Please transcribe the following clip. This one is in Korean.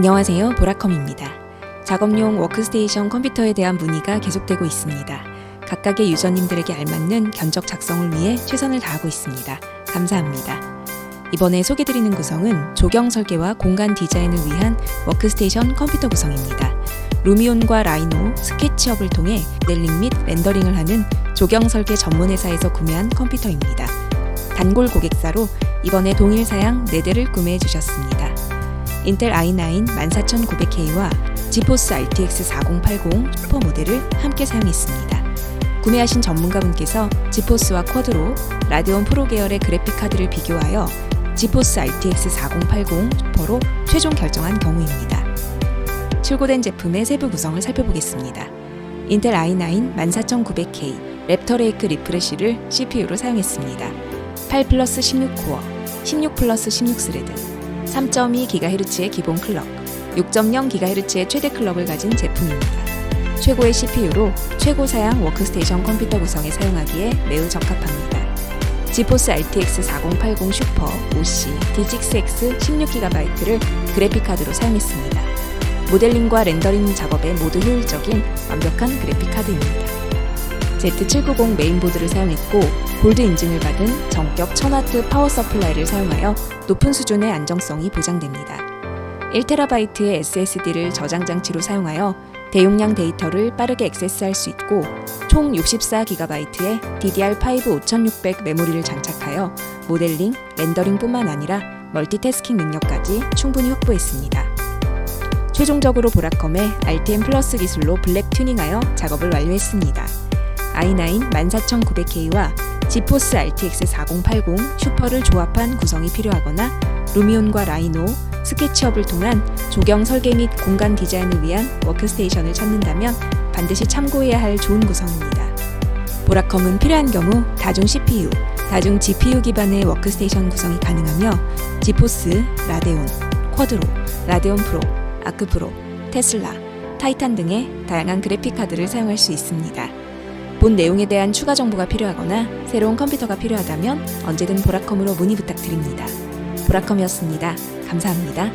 안녕하세요. 보라컴입니다. 작업용 워크스테이션 컴퓨터에 대한 문의가 계속되고 있습니다. 각각의 유저님들에게 알맞는 견적 작성을 위해 최선을 다하고 있습니다. 감사합니다. 이번에 소개드리는 구성은 조경 설계와 공간 디자인을 위한 워크스테이션 컴퓨터 구성입니다. 루미온과 라이노, 스케치업을 통해 모델링 및 렌더링을 하는 조경 설계 전문 회사에서 구매한 컴퓨터입니다. 단골 고객사로 이번에 동일 사양 4대를 구매해 주셨습니다. 인텔 i9 14900K와 지포스 RTX 4080 슈퍼 모델을 함께 사용했습니다. 구매하신 전문가분께서 지포스와 쿼드로, 라데온 프로 계열의 그래픽 카드를 비교하여 지포스 RTX 4080 슈퍼로 최종 결정한 경우입니다. 출고된 제품의 세부 구성을 살펴보겠습니다. 인텔 i9 14900K 랩터 레이크 리프레쉬를 CPU로 사용했습니다. 8 플러스 16코어, 16 플러스 16스레드, 3.2GHz의 기본 클럭, 6.0GHz의 최대 클럭을 가진 제품입니다. 최고의 CPU로 최고 사양 워크스테이션 컴퓨터 구성에 사용하기에 매우 적합합니다. 지포스 RTX 4080 슈퍼 OC D6X 16GB를 그래픽 카드로 사용했습니다. 모델링과 렌더링 작업에 모두 효율적인 완벽한 그래픽 카드입니다. Z790 메인보드를 사용했고 골드 인증을 받은 정격 1000W 파워 서플라이를 사용하여 높은 수준의 안정성이 보장됩니다. 1TB의 SSD를 저장 장치로 사용하여 대용량 데이터를 빠르게 액세스할 수 있고 총 64GB의 DDR5 5600 메모리를 장착하여 모델링, 렌더링뿐만 아니라 멀티태스킹 능력까지 충분히 확보했습니다. 최종적으로 보라컴의 RTM 플러스 기술로 블랙 튜닝하여 작업을 완료했습니다. I9 14900K와 지포스 RTX 4080 슈퍼를 조합한 구성이 필요하거나 루미온과 라이노, 스케치업을 통한 조경 설계 및 공간 디자인을 위한 워크스테이션을 찾는다면 반드시 참고해야 할 좋은 구성입니다. 보라컴은 필요한 경우 다중 CPU, 다중 GPU 기반의 워크스테이션 구성이 가능하며 지포스, 라데온, 쿼드로, 라데온 프로, 아크 프로, 테슬라, 타이탄 등의 다양한 그래픽 카드를 사용할 수 있습니다. 본 내용에 대한 추가 정보가 필요하거나 새로운 컴퓨터가 필요하다면 언제든 보라컴으로 문의 부탁드립니다. 보라컴이었습니다. 감사합니다.